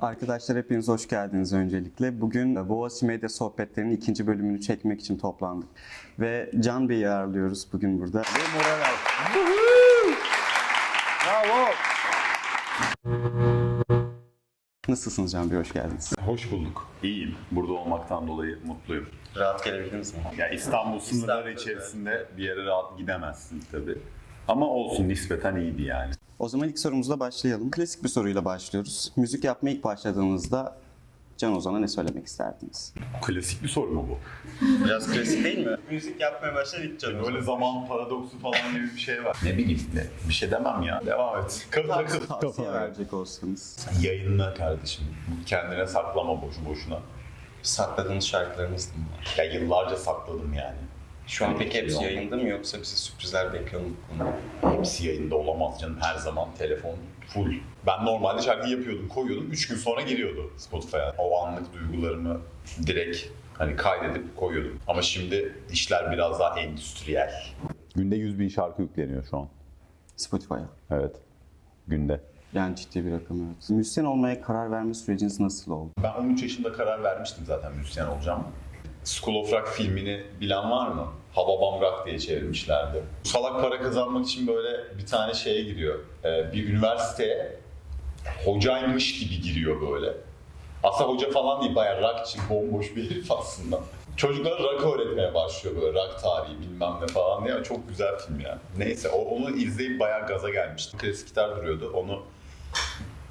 Arkadaşlar hepiniz hoş geldiniz öncelikle. Bugün Boğaziçi Medya Sohbetleri'nin ikinci bölümünü çekmek için toplandık. Ve Can Bey'i ağırlıyoruz bugün burada. Ve moral al. Bravo. Nasılsınız Can Bey? Hoş geldiniz. Hoş bulduk. İyiyim. Burada olmaktan dolayı mutluyum. Rahat gelebildiniz mi? Ya İstanbul sınırları içerisinde bir yere rahat gidemezsin tabii. Ama olsun nispeten iyiydi yani. O zaman ilk sorumuzla başlayalım. Klasik bir soruyla başlıyoruz. Müzik yapmaya ilk başladığınızda Can Ozan'a ne söylemek isterdiniz? Klasik bir soru mu bu? Biraz klasik değil mi? Müzik yapmaya başladık Can Böyle zaman paradoksu falan gibi bir şey var. Ne bileyim ne? Bir şey demem ya. Devam et. Kıl takıl. Tavsiye verecek olsanız. Yayınla kardeşim. Kendine saklama boşu boşuna. Sakladığınız şarkılarınız mı var? Ya yıllarca sakladım yani. Şu an peki hepsi Yok. yayında mı yoksa bize sürprizler bekliyor mu bu konuda? Hepsi yayında olamaz canım. Her zaman telefon full. Ben normalde şarkı yapıyordum, koyuyordum. Üç gün sonra giriyordu Spotify'a. O anlık duygularımı direkt hani kaydedip koyuyordum. Ama şimdi işler biraz daha endüstriyel. Günde 100 bin şarkı yükleniyor şu an. Spotify'a. Evet. Günde. Yani ciddi bir rakam evet. Müzisyen olmaya karar verme süreciniz nasıl oldu? Ben 13 yaşında karar vermiştim zaten müzisyen olacağım. School of Rock filmini bilen var mı? Hababam Rock diye çevirmişlerdi. Salak para kazanmak için böyle bir tane şeye giriyor. Ee, bir üniversiteye hocaymış gibi giriyor böyle. Aslında hoca falan değil, bayağı rockçı, bomboş bir herif aslında. Çocuklara rock öğretmeye başlıyor böyle, rock tarihi bilmem ne falan diye. Çok güzel film yani. Neyse, onu izleyip bayağı gaza gelmiştim. Klasik gitar duruyordu, onu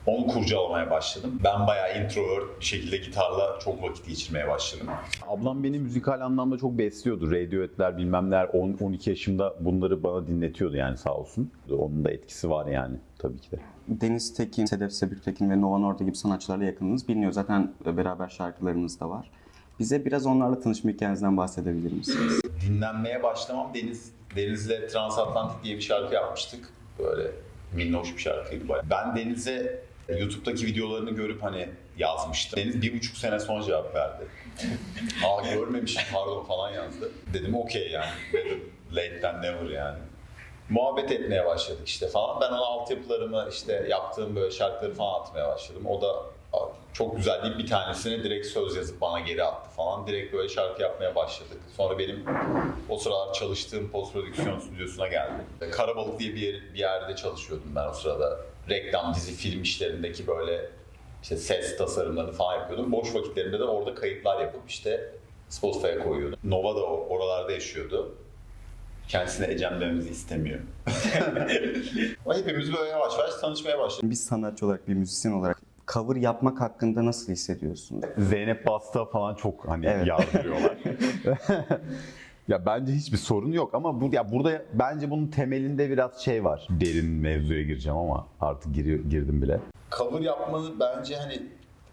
onu kurcalamaya başladım. Ben bayağı introvert bir şekilde gitarla çok vakit geçirmeye başladım. Ablam beni müzikal anlamda çok besliyordu. Radiohead'ler bilmem neler 10-12 yaşımda bunları bana dinletiyordu yani sağ olsun. Onun da etkisi var yani tabii ki de. Deniz Tekin, Sedef Sebüktekin ve Nova Norda gibi sanatçılarla yakınınız biliniyor. Zaten beraber şarkılarınız da var. Bize biraz onlarla tanışma hikayenizden bahsedebilir misiniz? Dinlenmeye başlamam Deniz Deniz'le Transatlantik diye bir şarkı yapmıştık. Böyle minnoş bir şarkıydı bayağı. Ben Deniz'e YouTube'daki videolarını görüp hani yazmıştım. Deniz bir buçuk sene sonra cevap verdi. Aa görmemişim pardon falan yazdı. Dedim okey yani. Better late than never yani. Muhabbet etmeye başladık işte falan. Ben ona altyapılarımı işte yaptığım böyle şarkıları falan atmaya başladım. O da "Aa, çok güzel deyip bir tanesine direkt söz yazıp bana geri attı falan. Direkt böyle şarkı yapmaya başladık. Sonra benim o sıralar çalıştığım post prodüksiyon stüdyosuna geldim. Karabalık diye bir, yer, bir yerde çalışıyordum ben o sırada. Reklam, dizi, film işlerindeki böyle işte ses tasarımlarını falan yapıyordum. Boş vakitlerimde de orada kayıtlar yapıp işte Spotify'a koyuyordum. Nova da oralarda yaşıyordu. Kendisine Ecem dememizi istemiyor. Ama hepimiz böyle yavaş yavaş tanışmaya başladık. Bir sanatçı olarak, bir müzisyen olarak cover yapmak hakkında nasıl hissediyorsun? Zeynep Basta falan çok hani Evet. yardırıyorlar. ya bence hiçbir sorun yok ama bu ya burada bence bunun temelinde biraz şey var. Derin mevzuya gireceğim ama artık giriyor, girdim bile. Cover yapmanın bence hani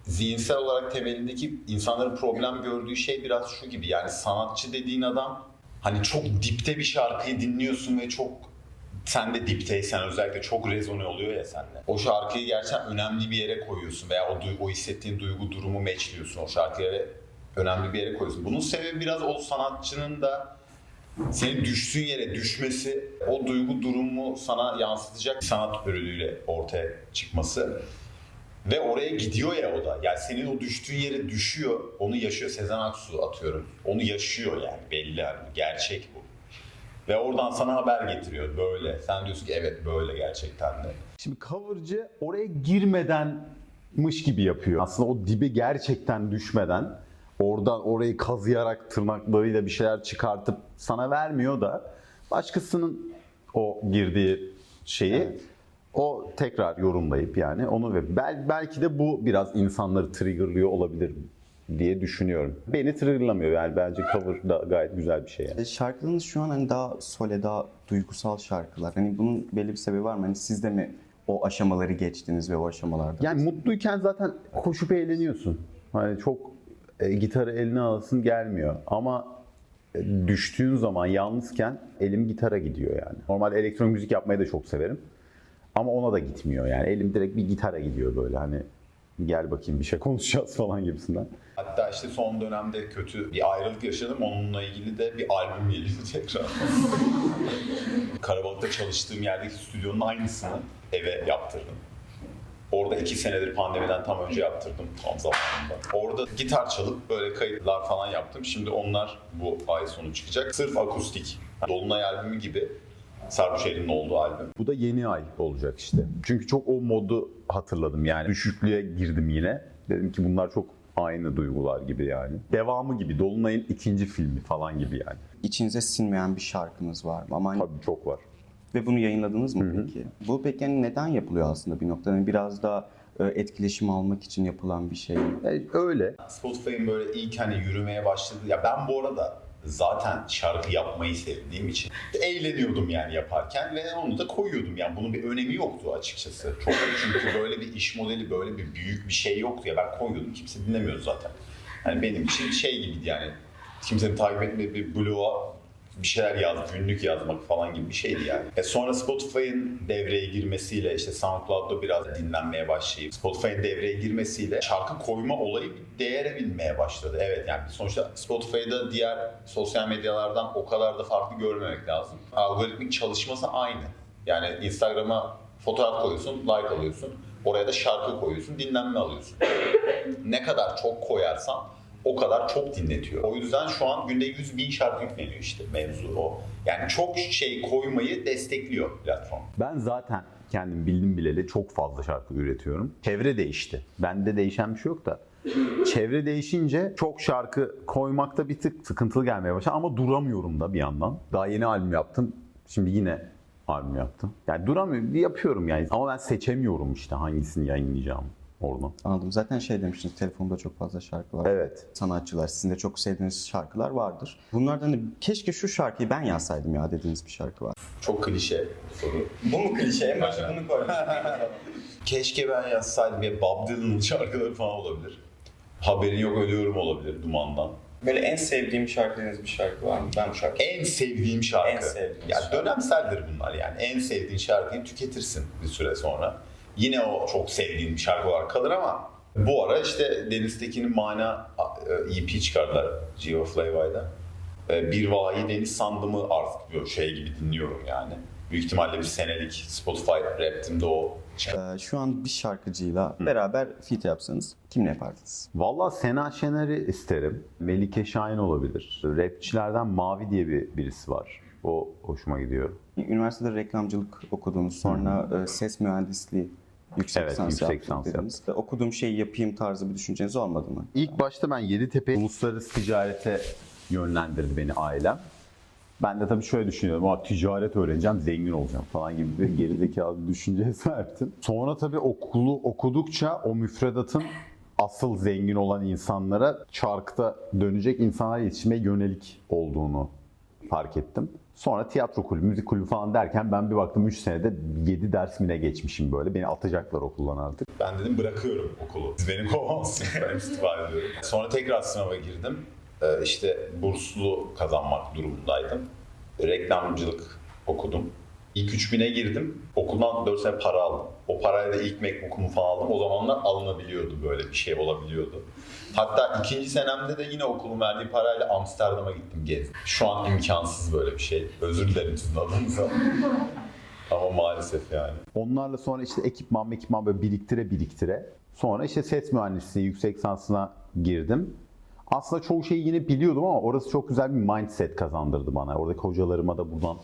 zihinsel olarak temelindeki insanların problem gördüğü şey biraz şu gibi. Yani sanatçı dediğin adam hani çok dipte bir şarkıyı dinliyorsun ve çok sen de dipteysen özellikle çok rezone oluyor ya sende. O şarkıyı gerçekten önemli bir yere koyuyorsun veya o, duy- o hissettiğin duygu durumu matchliyorsun o şarkıya ve önemli bir yere koyuyorsun. Bunun sebebi biraz o sanatçının da senin düştüğün yere düşmesi, o duygu durumu sana yansıtacak sanat ürünüyle ortaya çıkması. Ve oraya gidiyor ya o da. Yani senin o düştüğün yere düşüyor, onu yaşıyor. Sezen Aksu atıyorum. Onu yaşıyor yani belli yani. Gerçek bu. Ve oradan sana haber getiriyor böyle. Sen diyorsun ki evet böyle gerçekten de. Şimdi covercı oraya girmedenmiş gibi yapıyor. Aslında o dibe gerçekten düşmeden oradan orayı kazıyarak tırnaklarıyla bir şeyler çıkartıp sana vermiyor da başkasının o girdiği şeyi o tekrar yorumlayıp yani onu ve bel, belki de bu biraz insanları triggerlıyor olabilir diye düşünüyorum. Beni triggerlamıyor yani bence cover da gayet güzel bir şey yani. E, Şarkılarınız şu an hani daha sole, daha duygusal şarkılar. Hani bunun belli bir sebebi var mı? Hani siz de mi o aşamaları geçtiniz ve o aşamalarda? Yani mutluyken zaten koşup eğleniyorsun. Hani çok e, gitarı eline alasın gelmiyor. Ama e, düştüğün zaman yalnızken elim gitara gidiyor yani. Normalde elektronik müzik yapmayı da çok severim. Ama ona da gitmiyor yani. Elim direkt bir gitara gidiyor böyle hani gel bakayım bir şey konuşacağız falan gibisinden. Hatta işte son dönemde kötü bir ayrılık yaşadım. Onunla ilgili de bir albüm geliyor tekrar. Karabalık'ta çalıştığım yerdeki stüdyonun aynısını eve yaptırdım. Orada iki senedir pandemiden tam önce yaptırdım tam zamanında. Orada gitar çalıp böyle kayıtlar falan yaptım. Şimdi onlar bu ay sonu çıkacak. Sırf akustik. Dolunay albümü gibi. Sarhoş Elin'in olduğu albüm. Bu da yeni ay olacak işte. Çünkü çok o modu hatırladım yani. Düşüklüğe girdim yine. Dedim ki bunlar çok aynı duygular gibi yani. Devamı gibi. Dolunay'ın ikinci filmi falan gibi yani. İçinize sinmeyen bir şarkınız var mı? Ama Tabii çok var. Ve bunu yayınladınız mı peki? Bu peki hani neden yapılıyor aslında bir noktada? Hani biraz daha e, etkileşim almak için yapılan bir şey mi? E, öyle. Spotify'ın böyle ilk hani yürümeye başladı. Ya ben bu arada zaten şarkı yapmayı sevdiğim için eğleniyordum yani yaparken ve onu da koyuyordum. Yani bunun bir önemi yoktu açıkçası. Çok çünkü böyle bir iş modeli, böyle bir büyük bir şey yoktu ya. Ben koyuyordum. Kimse dinlemiyordu zaten. Yani benim için şey gibiydi yani. Kimsenin takip etmediği bir blog'a bir şeyler yaz, günlük yazmak falan gibi bir şeydi yani. E sonra Spotify'ın devreye girmesiyle işte SoundCloud'da biraz dinlenmeye başlayıp Spotify'ın devreye girmesiyle şarkı koyma olayı değere binmeye başladı. Evet yani sonuçta Spotify'da diğer sosyal medyalardan o kadar da farklı görmemek lazım. Algoritmik çalışması aynı. Yani Instagram'a fotoğraf koyuyorsun, like alıyorsun. Oraya da şarkı koyuyorsun, dinlenme alıyorsun. ne kadar çok koyarsan o kadar çok dinletiyor. O yüzden şu an günde 100 bin şarkı yükleniyor işte mevzu o. Yani çok şey koymayı destekliyor platform. Ben zaten kendim bildim bileli çok fazla şarkı üretiyorum. Çevre değişti. Bende değişen bir şey yok da. Çevre değişince çok şarkı koymakta bir tık sıkıntılı gelmeye başladı ama duramıyorum da bir yandan. Daha yeni albüm yaptım. Şimdi yine albüm yaptım. Yani duramıyorum, yapıyorum yani. Ama ben seçemiyorum işte hangisini yayınlayacağım oradan. Anladım. Zaten şey demiştiniz, telefonda çok fazla şarkı var. Evet. Sanatçılar, sizin de çok sevdiğiniz şarkılar vardır. Bunlardan da keşke şu şarkıyı ben yazsaydım ya dediğiniz bir şarkı var. Çok klişe soru. Bu mu klişe? En başta bunu koy. Keşke ben yazsaydım ya Bob Dylan'ın şarkıları falan olabilir. Haberin yok ölüyorum olabilir Duman'dan. Böyle en sevdiğim şarkılarınız bir şarkı var mı? Ben bu şarkıyı. En sevdiğim şarkı. En sevdiğiniz ya şarkı. dönemseldir bunlar yani. En sevdiğin şarkıyı tüketirsin bir süre sonra. Yine o çok sevdiğin bir şarkı olarak kalır ama bu ara işte Deniz Tekin'in Mana e, EP çıkardılar Gio Flava'yla. E, Bir vahiy deniz sandımı artık böyle şey gibi dinliyorum yani. Büyük ihtimalle bir senelik Spotify Rap'timde o Ee, şu an bir şarkıcıyla beraber feat yapsanız kimle yapardınız? Valla Sena Şener'i isterim. Melike Şahin olabilir. Rapçilerden Mavi diye bir birisi var. O hoşuma gidiyor. Üniversitede reklamcılık okudunuz, sonra e, ses mühendisliği yüksek Evet, lisans yüksek lisans dediniz. Okuduğum şeyi yapayım tarzı bir düşünceniz olmadı mı? İlk başta ben Yeditepe uluslararası ticarete yönlendirdi beni ailem. Ben de tabii şöyle düşünüyorum. Aa, ticaret öğreneceğim, zengin olacağım falan gibi bir gerizekalı bir düşünceye sahiptim. Sonra tabii okulu okudukça o müfredatın asıl zengin olan insanlara çarkta dönecek insanlar yetişmeye yönelik olduğunu fark ettim. Sonra tiyatro kulübü, müzik kulübü falan derken ben bir baktım 3 senede 7 ders mi ne geçmişim böyle. Beni atacaklar okuldan artık. Ben dedim bırakıyorum okulu. Siz beni kovamazsınız. Ben istifa ediyorum. Sonra tekrar sınava girdim. Ee, işte burslu kazanmak durumundaydım. Reklamcılık okudum. İlk 3000'e girdim. Okuldan 4 sene para aldım. O parayla da ilk MacBook'umu falan aldım. O zamanlar alınabiliyordu böyle bir şey olabiliyordu. Hatta ikinci senemde de yine okulun verdiği parayla Amsterdam'a gittim gezdim. Şu an imkansız böyle bir şey. Özür dilerim sizin adınıza. Ama maalesef yani. Onlarla sonra işte ekipman ekipman böyle biriktire biriktire. Sonra işte ses mühendisliği yüksek lisansına girdim. Aslında çoğu şeyi yine biliyordum ama orası çok güzel bir mindset kazandırdı bana. Oradaki hocalarıma da buradan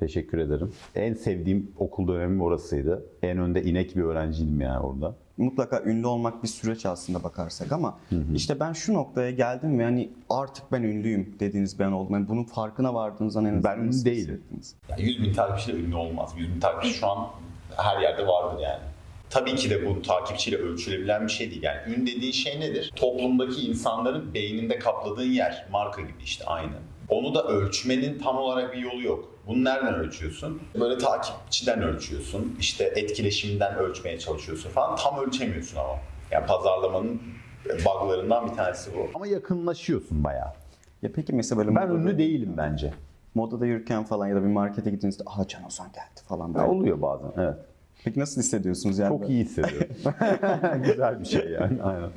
teşekkür ederim. En sevdiğim okul dönemim orasıydı. En önde inek bir öğrenciydim yani orada. Mutlaka ünlü olmak bir süreç aslında bakarsak ama işte ben şu noktaya geldim ve hani artık ben ünlüyüm dediğiniz ben oldum. Yani bunun farkına vardığınızdan en azından Ben ünlü nasıl değilim. hissettiniz? Ya 100 bin takipçiyle ünlü olmaz. 100 bin takipçi şu an her yerde vardır yani. Tabii ki de bu takipçiyle ölçülebilen bir şey değil. Yani ün dediğin şey nedir? Toplumdaki insanların beyninde kapladığın yer. Marka gibi işte aynı. Onu da ölçmenin tam olarak bir yolu yok. Bunu nereden ölçüyorsun? Böyle takipçiden ölçüyorsun. İşte etkileşimden ölçmeye çalışıyorsun falan. Tam ölçemiyorsun ama. Yani pazarlamanın buglarından bir tanesi bu. Ama yakınlaşıyorsun bayağı. Ya peki mesela böyle Ben modada- ünlü değilim bence. modada yürürken falan ya da bir markete gittiğinizde aha Can Ozan geldi falan böyle. Ya oluyor bazen evet. Peki nasıl hissediyorsunuz yani? Çok iyi hissediyorum. güzel bir şey yani. Aynen.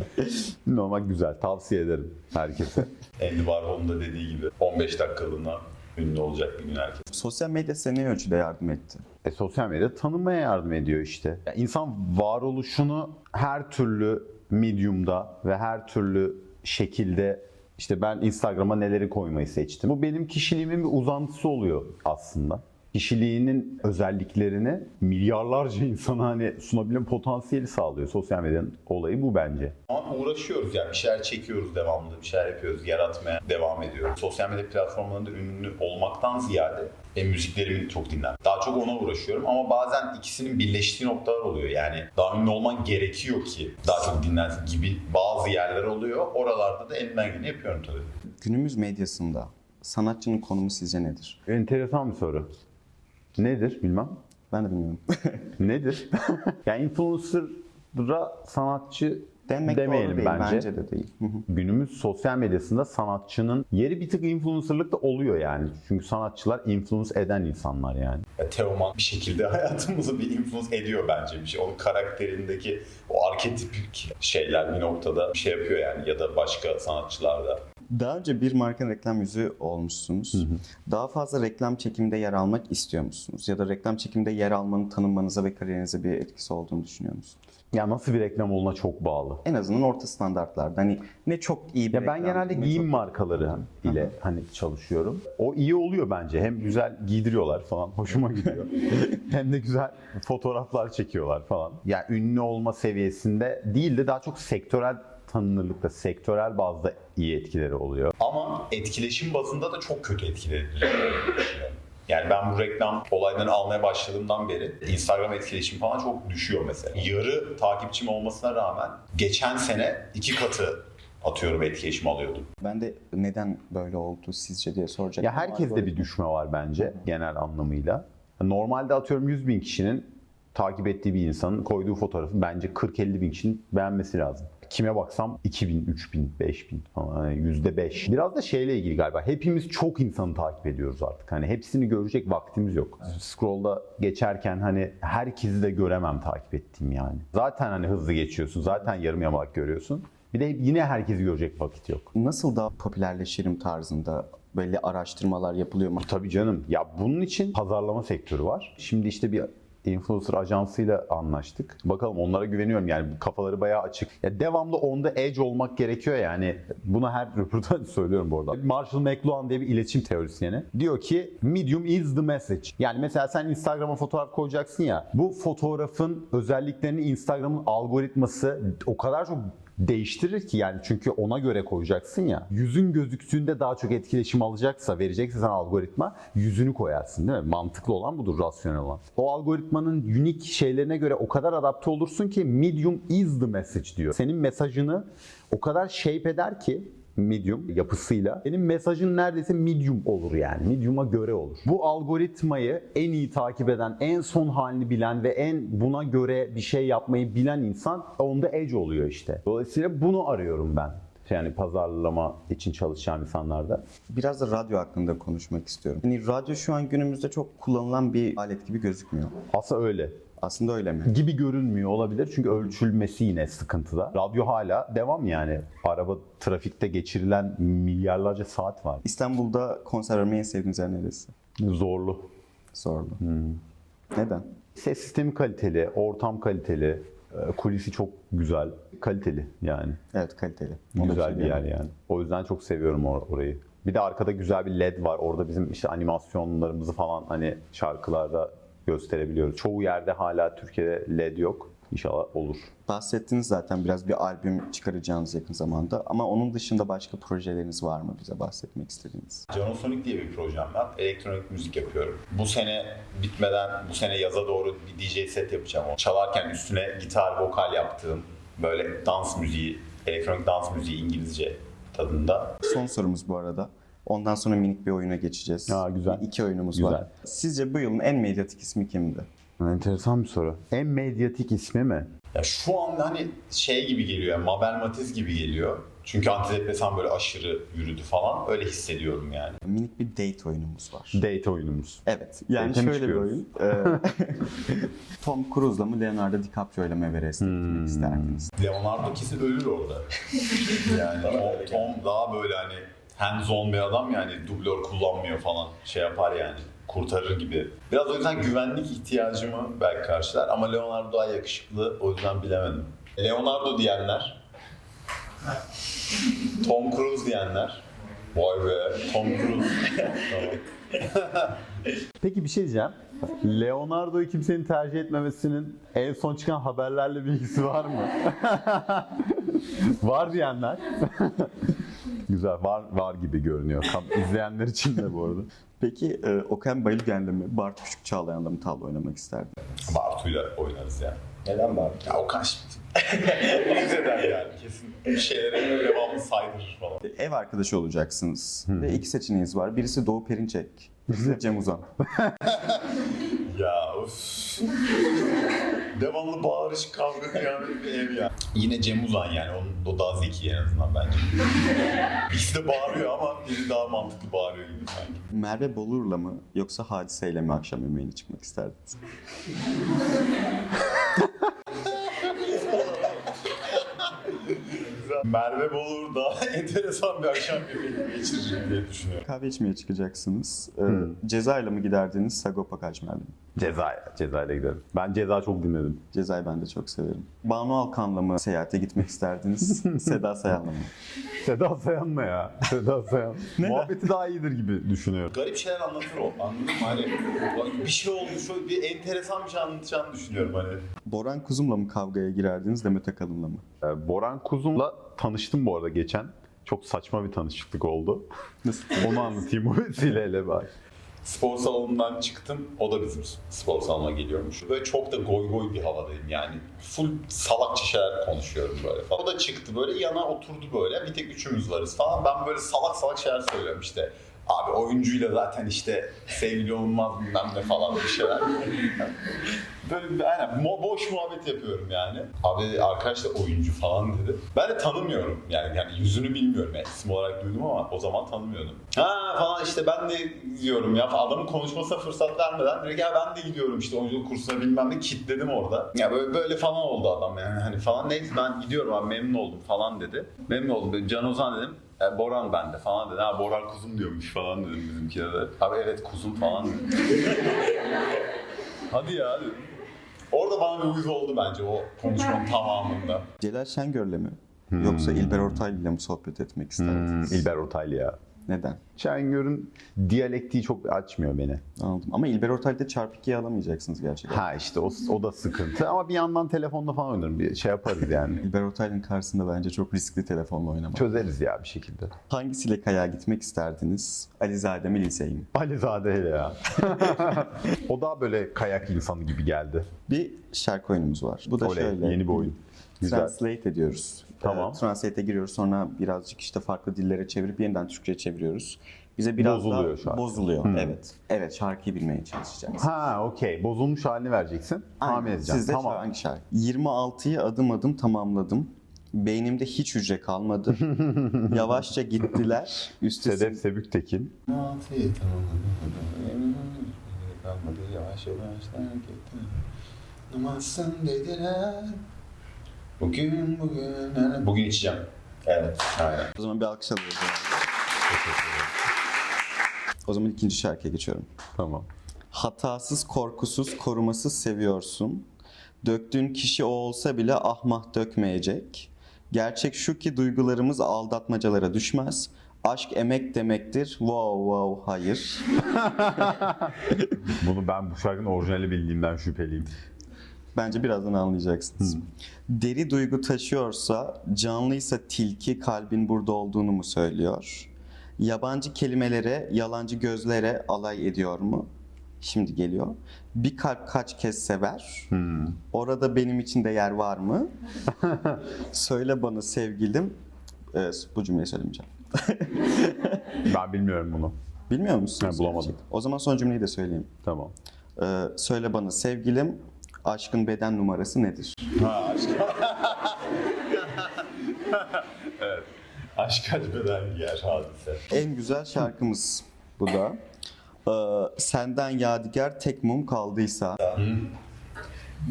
Normal güzel. Tavsiye ederim herkese. Andy Warhol'un da dediği gibi 15 dakikalığına ünlü olacak bir gün herkes. Sosyal medya size ne ölçüde yardım etti? E, sosyal medya tanınmaya yardım ediyor işte. Ya insan varoluşunu her türlü medium'da ve her türlü şekilde işte ben Instagram'a neleri koymayı seçtim. Bu benim kişiliğimin bir uzantısı oluyor aslında. Kişiliğinin özelliklerini milyarlarca insana hani sunabilen potansiyeli sağlıyor. Sosyal medyanın olayı bu bence. Ama uğraşıyoruz yani bir şeyler çekiyoruz devamlı, bir şeyler yapıyoruz, yaratmaya devam ediyoruz. Sosyal medya platformlarında ünlü olmaktan ziyade e, müziklerimi çok dinler. Daha çok ona uğraşıyorum ama bazen ikisinin birleştiği noktalar oluyor. Yani daha ünlü olman gerekiyor ki daha çok dinlensin gibi bazı yerler oluyor. Oralarda da elimden geleni yapıyorum tabii. Günümüz medyasında sanatçının konumu sizce nedir? Enteresan bir soru. Nedir bilmem. Ben de bilmiyorum. Nedir? yani influencer'a sanatçı Demek demeyelim doğru değil. bence. Bence de değil. Hı hı. Günümüz sosyal medyasında sanatçının yeri bir tık influencerlık da oluyor yani. Çünkü sanatçılar influence eden insanlar yani. Ya, Teoman bir şekilde hayatımızı bir influence ediyor bence bir şey. Onun karakterindeki o arketipik şeyler bir noktada bir şey yapıyor yani ya da başka sanatçılar da. Daha önce bir markanın reklam yüzü olmuşsunuz. Daha fazla reklam çekiminde yer almak istiyor musunuz? Ya da reklam çekiminde yer almanın tanınmanıza ve kariyerinize bir etkisi olduğunu düşünüyor musunuz? Ya nasıl bir reklam olduğuna çok bağlı. En azından orta standartlarda. Hani ne çok iyi bir Ya ben reklam, genelde ne giyim çok- markaları ile hani çalışıyorum. O iyi oluyor bence. Hem güzel giydiriyorlar falan. Hoşuma gidiyor. Hem de güzel fotoğraflar çekiyorlar falan. Yani ünlü olma seviyesinde değil de daha çok sektörel tanınırlıkta, sektörel bazda iyi etkileri oluyor. Ama etkileşim bazında da çok kötü etkileri. Yani ben bu reklam olaylarını almaya başladığımdan beri Instagram etkileşim falan çok düşüyor mesela. Yarı takipçim olmasına rağmen geçen sene iki katı atıyorum etkileşim alıyordum. Ben de neden böyle oldu sizce diye soracak. Ya herkeste bir düşme var bence genel anlamıyla. Normalde atıyorum 100 bin kişinin takip ettiği bir insanın koyduğu fotoğrafı bence 40-50 bin kişinin beğenmesi lazım. Kime baksam 2000, 3000, 5000 falan hani %5. Biraz da şeyle ilgili galiba. Hepimiz çok insanı takip ediyoruz artık. Hani hepsini görecek vaktimiz yok. Scroll'da geçerken hani herkesi de göremem takip ettiğim yani. Zaten hani hızlı geçiyorsun. Zaten yarım yamalak görüyorsun. Bir de yine herkesi görecek vakit yok. Nasıl daha popülerleşirim tarzında belli araştırmalar yapılıyor mu? Tabii canım. Ya bunun için pazarlama sektörü var. Şimdi işte bir influencer ajansıyla anlaştık. Bakalım onlara güveniyorum yani kafaları bayağı açık. Ya devamlı onda edge olmak gerekiyor yani. Buna her röportaj söylüyorum bu arada. Marshall McLuhan diye bir iletişim teorisyeni. Diyor ki medium is the message. Yani mesela sen Instagram'a fotoğraf koyacaksın ya. Bu fotoğrafın özelliklerini Instagram'ın algoritması o kadar çok değiştirir ki yani çünkü ona göre koyacaksın ya. Yüzün gözüktüğünde daha çok etkileşim alacaksa verecekse sana algoritma yüzünü koyarsın değil mi? Mantıklı olan budur, rasyonel olan. O algoritmanın unique şeylerine göre o kadar adapte olursun ki medium is the message diyor. Senin mesajını o kadar shape eder ki medium yapısıyla. Benim mesajın neredeyse medium olur yani. Medium'a göre olur. Bu algoritmayı en iyi takip eden, en son halini bilen ve en buna göre bir şey yapmayı bilen insan onda edge oluyor işte. Dolayısıyla bunu arıyorum ben. Yani pazarlama için çalışan insanlarda. Biraz da radyo hakkında konuşmak istiyorum. Hani radyo şu an günümüzde çok kullanılan bir alet gibi gözükmüyor. Aslında öyle. Aslında öyle mi? Gibi görünmüyor olabilir çünkü ölçülmesi yine sıkıntıda. Radyo hala devam yani. Araba trafikte geçirilen milyarlarca saat var. İstanbul'da konser vermeyi en sevdiğiniz yer neresi? Zorlu. Sordu. Neden? Ses sistemi kaliteli, ortam kaliteli, e, kulisi çok güzel, kaliteli yani. Evet kaliteli. Ona Güzel şey bir yer yani. O yüzden çok seviyorum or- orayı. Bir de arkada güzel bir led var. Orada bizim işte animasyonlarımızı falan hani şarkılarda gösterebiliyoruz. Çoğu yerde hala Türkiye'de led yok. İnşallah olur. Bahsettiniz zaten biraz bir albüm çıkaracağınız yakın zamanda ama onun dışında başka projeleriniz var mı bize bahsetmek istediğiniz? Canosonic diye bir projem var. Elektronik müzik yapıyorum. Bu sene bitmeden, bu sene yaza doğru bir DJ set yapacağım. Çalarken üstüne gitar, vokal yaptığım böyle dans müziği, elektronik dans müziği İngilizce tadında. Son sorumuz bu arada. Ondan sonra minik bir oyuna geçeceğiz. Aa, güzel. İki oyunumuz Güzel. var. Sizce bu yılın en medyatik ismi kimdi? Enteresan bir soru. En medyatik ismi mi? Ya şu an hani şey gibi geliyor, yani Mabel Matiz gibi geliyor. Çünkü antidepresan böyle aşırı yürüdü falan. Öyle hissediyorum yani. Minik bir date oyunumuz var. Date oyunumuz. Evet. Yani Date'e mi şöyle bir oyun. Ee, Tom Cruise'la mı Leonardo DiCaprio'yla mı Everest'e Hmm. gitmek isterdiniz? Leonardo kesin ölür orada. Yani o Tom daha böyle hani hands on bir adam yani dublör kullanmıyor falan şey yapar yani kurtarır gibi. Biraz o yüzden güvenlik ihtiyacımı belki karşılar ama Leonardo daha yakışıklı o yüzden bilemedim. Leonardo diyenler, Tom Cruise diyenler, vay be Tom Cruise. Peki bir şey diyeceğim. Leonardo'yu kimsenin tercih etmemesinin en son çıkan haberlerle bir ilgisi var mı? var diyenler. Güzel, var var gibi görünüyor. Kam- İzleyenler için de bu arada. Peki e, Okan Bayülgen'le mi, Bart Küçük Çağlayan'la mı tavla oynamak isterdin? Bartu'yla oynarız yani. Neden var? Ya Okan şimdi. Yüz eder yani kesin. Bir şeylere devamlı saydırır falan. Ev arkadaşı olacaksınız ve iki seçeneğiniz var. Birisi Doğu Perinçek, birisi Cem Uzan. Ya of. Devamlı bağırış kavga kıyamet bir ev ya. Yine Cem Uzan yani. Onun o daha zeki en azından bence. İkisi de bağırıyor ama biri daha mantıklı bağırıyor gibi sanki. Merve Bolur'la mı yoksa Hadise'yle mi akşam yemeğine çıkmak isterdiniz? Merve Bolur daha enteresan bir akşam yemeği geçirecek diye düşünüyorum. Kahve içmeye çıkacaksınız. E, Ceza'yla mı giderdiniz, Sagopa Kajmer'le mi? Ceza'ya, Ceza'yla gidelim. Ben Ceza çok dinledim. Ceza'yı ben de çok severim. Banu Alkan'la mı seyahate gitmek isterdiniz, Seda Sayan'la mı? Seda Sayan'la ya. Seda Sayan. Muhabbeti daha iyidir gibi düşünüyorum. Garip şeyler anlatır o. Anladın mı? Hani bir şey oldu, şöyle bir enteresan bir şey anlatacağını düşünüyorum hani. Boran Kuzum'la mı kavgaya girerdiniz, Demet Akalın'la mı? Ee, Boran Kuzum'la tanıştım bu arada geçen. Çok saçma bir tanışıklık oldu. Nasıl? Onu anlatayım bu vesileyle bak. Spor salonundan çıktım. O da bizim spor salonuna geliyormuş. Böyle çok da goy goy bir havadayım yani. Full salakça şeyler konuşuyorum böyle falan. O da çıktı böyle yana oturdu böyle. Bir tek üçümüz varız falan. Ben böyle salak salak şeyler söylüyorum işte. Abi oyuncuyla zaten işte sevgili olmaz bilmem ne falan bir şeyler. Böyle bir- aynen mo- boş muhabbet yapıyorum yani. Abi arkadaş da oyuncu falan dedi. Ben de tanımıyorum yani yani yüzünü bilmiyorum yani isim olarak duydum ama o zaman tanımıyordum. Ha falan işte ben de gidiyorum ya adamın konuşmasına fırsat vermeden direkt ya ben de gidiyorum işte oyunculuk kursuna bilmem ne kitledim orada. Ya böyle böyle falan oldu adam yani hani falan neyse ben gidiyorum abi memnun oldum falan dedi. Memnun oldum dedim. Can Ozan dedim. E, Boran bende falan dedi. Ha Boran kuzum diyormuş falan dedim bizimkine de. Abi evet kuzum falan dedim. Hadi ya dedim. Orada bana bir uyuz oldu bence o konuşmanın tamamında. Celal Şengör'le mi? Yoksa İlber Ortaylı ile mi sohbet etmek isterdiniz? Hmm, İlber Ortaylı ya. Neden? Şengör'ün diyalektiği çok açmıyor beni. Anladım. Ama İlber Ortaylı'da çarpı 2'yi alamayacaksınız gerçekten. Ha işte o, o da sıkıntı ama bir yandan telefonda falan oynarım. Bir şey yaparız yani. İlber Ortaylı'nın karşısında bence çok riskli telefonla oynamak. Çözeriz ya bir şekilde. Hangisiyle kayağa gitmek isterdiniz? Alizade mi Lisey mi? Alizade hele ya. o daha böyle kayak insanı gibi geldi. Bir şarkı oyunumuz var. Bu da Oley, şöyle. yeni bir oyun. Güzel. Translate ediyoruz. Tamam. Ee, translate'e giriyoruz sonra birazcık işte farklı dillere çevirip yeniden Türkçe'ye çeviriyoruz. Bize biraz Bozuluyor daha şarkı. bozuluyor. Evet. Evet şarkıyı bilmeye çalışacağız. Ha okey. Bozulmuş halini vereceksin. Tahmin Aynen. edeceğim. Siz de tamam. hangi şarkı? 26'yı adım adım tamamladım. Beynimde hiç hücre kalmadı. Yavaşça gittiler. Üstesi Sedef Sebüktekin. Kalmadı yavaş yavaş gitti. Namazsın dediler. Bugün bugün. Bugün içeceğim. Evet. Aynen. O zaman bir alkış alıyoruz. O zaman ikinci şarkıya geçiyorum. Tamam. Hatasız, korkusuz, korumasız seviyorsun. Döktüğün kişi o olsa bile ahmah dökmeyecek. Gerçek şu ki duygularımız aldatmacalara düşmez. Aşk emek demektir. Wow wow hayır. Bunu ben bu şarkının orijinali bildiğimden şüpheliyim. Bence birazdan anlayacaksınız. Deri duygu taşıyorsa, canlıysa tilki kalbin burada olduğunu mu söylüyor? Yabancı kelimelere, yalancı gözlere alay ediyor mu? Şimdi geliyor. Bir kalp kaç kez sever? Orada benim için de yer var mı? Söyle bana sevgilim. Ee, bu cümleyi söylemeyeceğim. Ben bilmiyorum bunu. Bilmiyor musunuz? Ha, bulamadım. O zaman son cümleyi de söyleyeyim. Tamam. Ee, söyle bana sevgilim, aşkın beden numarası nedir? Ha aşk. evet. Aşk kaç beden yer hadise. En güzel şarkımız bu da. Ee, senden yadigar tek mum kaldıysa.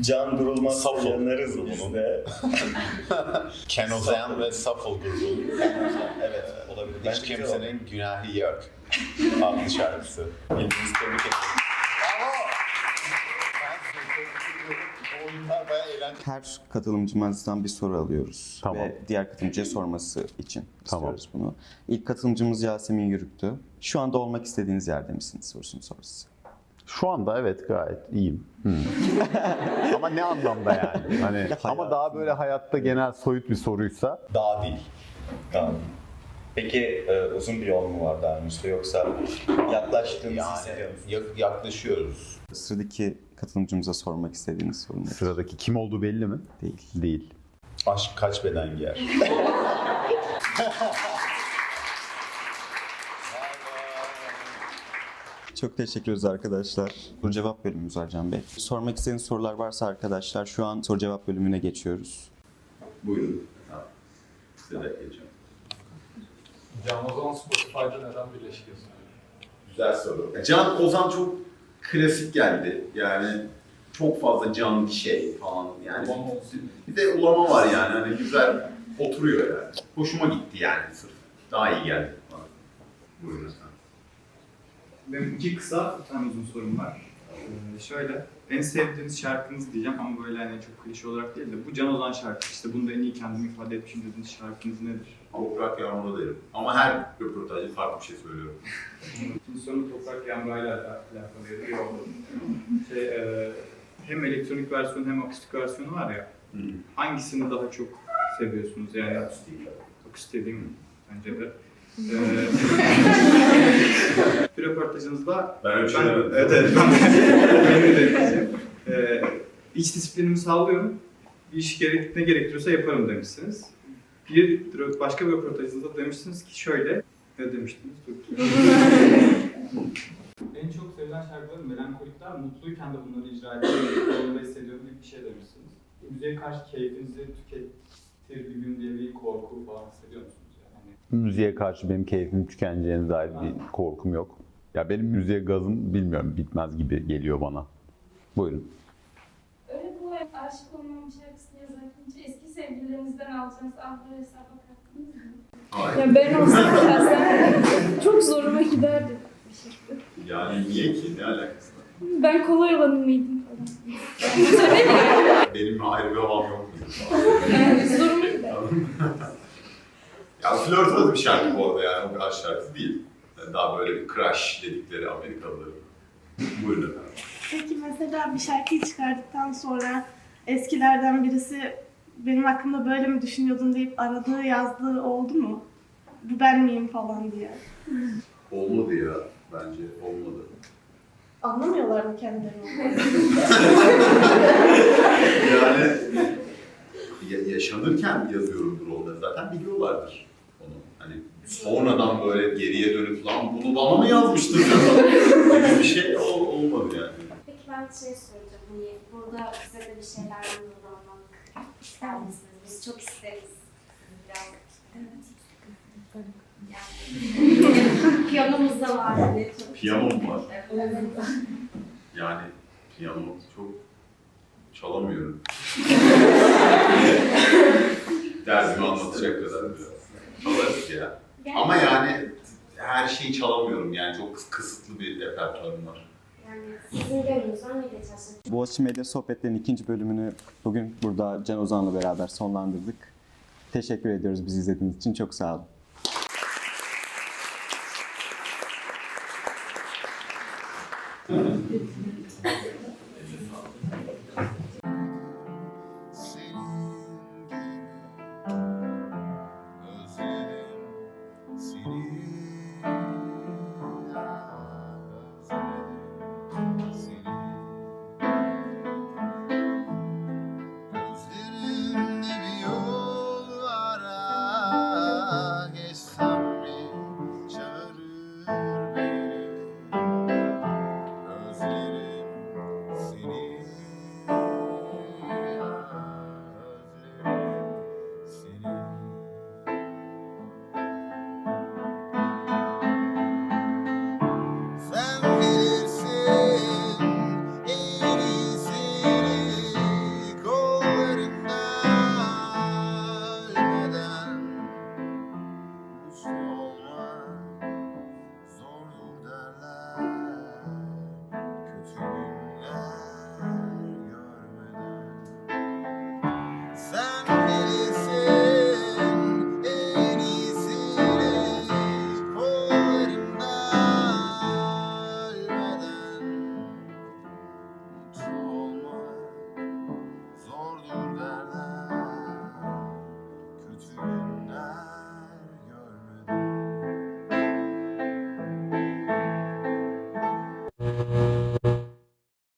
Can durulmaz Safo. yanarız Bunun. biz de. Ken Ozan ve Shuffle grubu. evet olabilir. Hiç kimsenin günahı yok. Adlı şarkısı. Bildiniz tebrik ederim. O oyunlar bayağı eğlenceli. Her katılımcımızdan bir soru alıyoruz. Tamam. Ve diğer katılımcıya sorması için Tamam. istiyoruz bunu. İlk katılımcımız Yasemin Yürüktü. Şu anda olmak istediğiniz yerde misiniz sorusunu sorması. Şu anda evet gayet iyiyim. Hmm. ama ne anlamda yani? Hani ama daha böyle hayatta genel soyut bir soruysa Daha değil. Tamam. Peki e, uzun bir yol mu var daha önümüzde yoksa yaklaştığımızı Yani hissediyor musunuz? yak- yaklaşıyoruz. Sıradaki katılımcımıza sormak istediğiniz soru nedir? sıradaki kim olduğu belli mi? Değil. Değil. Aşk kaç beden giyer? Çok teşekkür ederiz arkadaşlar. Soru cevap bölümümüz var Can Bey. Sormak istediğiniz sorular varsa arkadaşlar şu an soru cevap bölümüne geçiyoruz. Buyurun. Size de geçeceğim. Can o zaman Spotify'da neden birleşik yazıyor? Güzel soru. Can Ozan çok klasik geldi. Yani çok fazla can bir şey falan yani. Tamam olsun. Bir de ulama var yani hani güzel oturuyor yani. Hoşuma gitti yani sırf. Daha iyi geldi bana. Buyurun efendim. Benim iki kısa, bir tane uzun sorum var. Ee, şöyle, en sevdiğiniz şarkınız diyeceğim ama böyle hani çok klişe olarak değil de bu Can Ozan şarkısı işte bunda en iyi kendimi ifade etmişim dediğiniz şarkınız nedir? Toprak yağmuru derim. Ama her röportajda farklı bir şey söylüyorum. İkinci soru Toprak Yağmura'yla alakalı bir oldu. Şey, e, hem elektronik versiyonu hem akustik versiyonu var ya, Hı. hangisini daha çok seviyorsunuz yani? Akustik. Akustik değil mi? Bence de. Ee, bir röportajınızda Ben öyle şey Ben- demedim. Evet evet. Ben benim de. Ee, iç disiplinimi sağlıyorum. Bir iş gerek, ne gerektiriyorsa yaparım demişsiniz. Bir başka bir röportajınızda demiştiniz ki şöyle. Ne demiştiniz? Dur. en çok sevilen şarkıların melankolikler mutluyken de bunları icra zorunda hissediyorum gibi bir şey demişsiniz. Müziğe karşı keyfinizi tüketir bir gün diye bir korku falan hissediyor musunuz? Yani? Müziğe karşı benim keyfim tükeneceğine dair bir korkum yok. Ya benim müziğe gazım bilmiyorum bitmez gibi geliyor bana. Buyurun. Öyle bu aşık olmam şarkısını yazarken sevgililerinizden alacağınız ahları hesaba kattınız mı? Ya ben olsam şahsen çok zoruma giderdi bir şekilde. Yani niye ki? Ne alakası var? Ben kolay olanı mıydım falan. Benim ayrı bir havam yok. Yani zoruma. Ya flörtöz bir şarkı bu arada yani o aşk şarkısı değil. Yani daha böyle bir crush dedikleri Amerikalıların. Buyurun efendim. Peki mesela bir şarkıyı çıkardıktan sonra eskilerden birisi benim hakkımda böyle mi düşünüyordun deyip aradığı yazdığı oldu mu? Bu ben miyim falan diye. Olmadı ya. Bence olmadı. Anlamıyorlar mı kendilerini? Yani ya- yaşanırken yazıyorumdur onları zaten biliyorlardır onu. Hani sonradan böyle geriye dönüp lan bunu bana mı yazmıştın gibi bir şey ol- olmadı yani. Peki ben bir şey soracağım. Hani burada size de bir şeyler anlatmak ister misiniz? Biz çok isteriz. Biraz. Yani. Piyanomuz da var. Çok- Piyano mu var? Evet. Yani piyano çok çalamıyorum. Derdimi anlatacak kadar biraz. Çalarız ya. Ama yani her şeyi çalamıyorum yani çok kıs- kısıtlı bir repertuarım var. Sizin gönlünüzden? Boğaziçi Medya Sohbetleri'nin ikinci bölümünü bugün burada Can Ozan'la beraber sonlandırdık. Teşekkür ediyoruz bizi izlediğiniz için. Çok sağ olun.